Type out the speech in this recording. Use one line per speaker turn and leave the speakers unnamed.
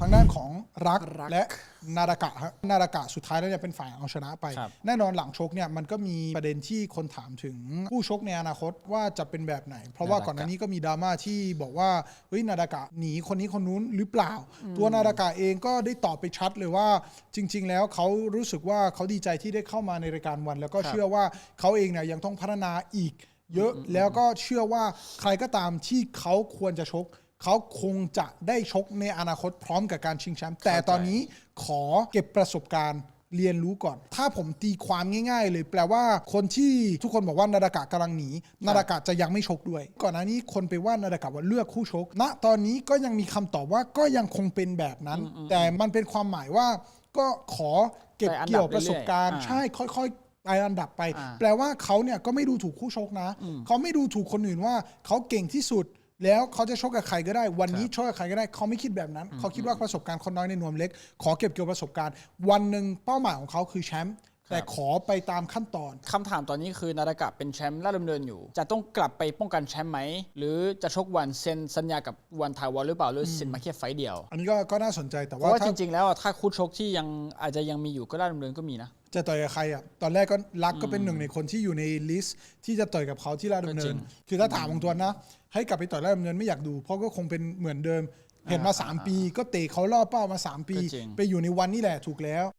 ทางด้านของรัก
รัก
และนาดากะครับนาดากะสุดท้ายแล้วเนี่ยเป็นฝ่ายเอาชนะไป
ครับ
แน่นอนหลังชกเนี่ยมันก็มีประเด็นที่คนถามถึงผู้ชกในอนาคตว่าจะเป็นแบบไหน เพราะว่าก่อนหน้านี้ก็มีดราม่าที่บอกว่าเฮ้ยนาดากะหนีคนนี้คนนู้นหรือเปล่า ตัวนาดากะเองก็ได้ตอบไปชัดเลยว่า จริง ๆ แล้วเขารู้สึกว่าเขาดีใจที่ได้เข้ามาในรายการวัน แล้วก็เชื่อว่าเขาเองเนี่ยยังต้องพัฒนาอีก เยอะแล้วก็เชื่อว่าใครก็ตามที่เขาควรจะชก เขาคงจะได้ชกในอนาคตพร้อมกับการชิงแชมป์แต่ตอนนี้ขอเก็บประสบการณ์เรียนรู้ก่อน ถ้าผมตีความง่าย ๆ เลยแปลว่าคนที่ทุกคนบอกว่านาดากะกำลังหนีนาดากะจะยังไม่ชกด้วย ก่อนหน้านี้คนไปว่านาดากะว่าเลือกคู่ชก ณตอนนี้ก็ยังมีคำตอบว่าก็ยังคงเป็นแบบนั้น แต่มันเป็นความหมายว่า ก็ขอเก็บ
ไปอันดับ
เกี่ยวประสบการณ์
เรื่อยๆอ่า
ใช่ค่อยๆไต่อันดับไป
อ่า
แปลว่าเขาเนี่ยก็ไม่ดูถูกคู่ชกนะ เขาไม่ดูถูกคนอื่นว่าเขาเก่งที่สุด แล้วเขาจะชกกับใครก็ได้ วันนี้ชกกับใครก็ได้เขาไม่คิดแบบนั้น เขาคิดว่าประสบการณ์คนน้อยในนวมเล็ก ขอเก็บเกี่ยวประสบการณ์ วันหนึ่งเป้าหมายของเขาคือแชมป์ แต่ขอไปตามขั้นตอน
คำถามตอนนี้คือนาดากะเป็นแชมป์ราชดำเนินอยู่ จะต้องกลับไปป้องกันแชมป์ไหม หรือจะชกวันเซ็นสัญญากับวันทาวอนหรือเปล่าหรือเซ็นมาแค่ไฟต์เดียว
อันนี้ก็ก็น่าสนใจแต่
เพ
ว่า
ราะว่าจ
ถ้า
ริง ๆ แล้วอะถ้าคู่ชกที่ยังอาจจะยังมีอยู่ก็ราชดำเนินก็มีนะ
จะต่อยกับใครอะตอนแรกก็รักก็เป็นหนึ่งในคนที่อยู่ในลิสต์ที่จะต่อยกับเขาที่ราชดำเนิ
ก็จริ
น
ง
คือถ้าถามของตัวนะ ให้กลับไปต่อยราชดำเนินไม่อยากดู เพราะก็คงเป็นเหมือนเดิม เห็นมา3ปี ก็เตะเขาล่อเป้ามา 3 ปี
ก็จริง
ไปอยู่ในวันนี้แหละถูกแล้ว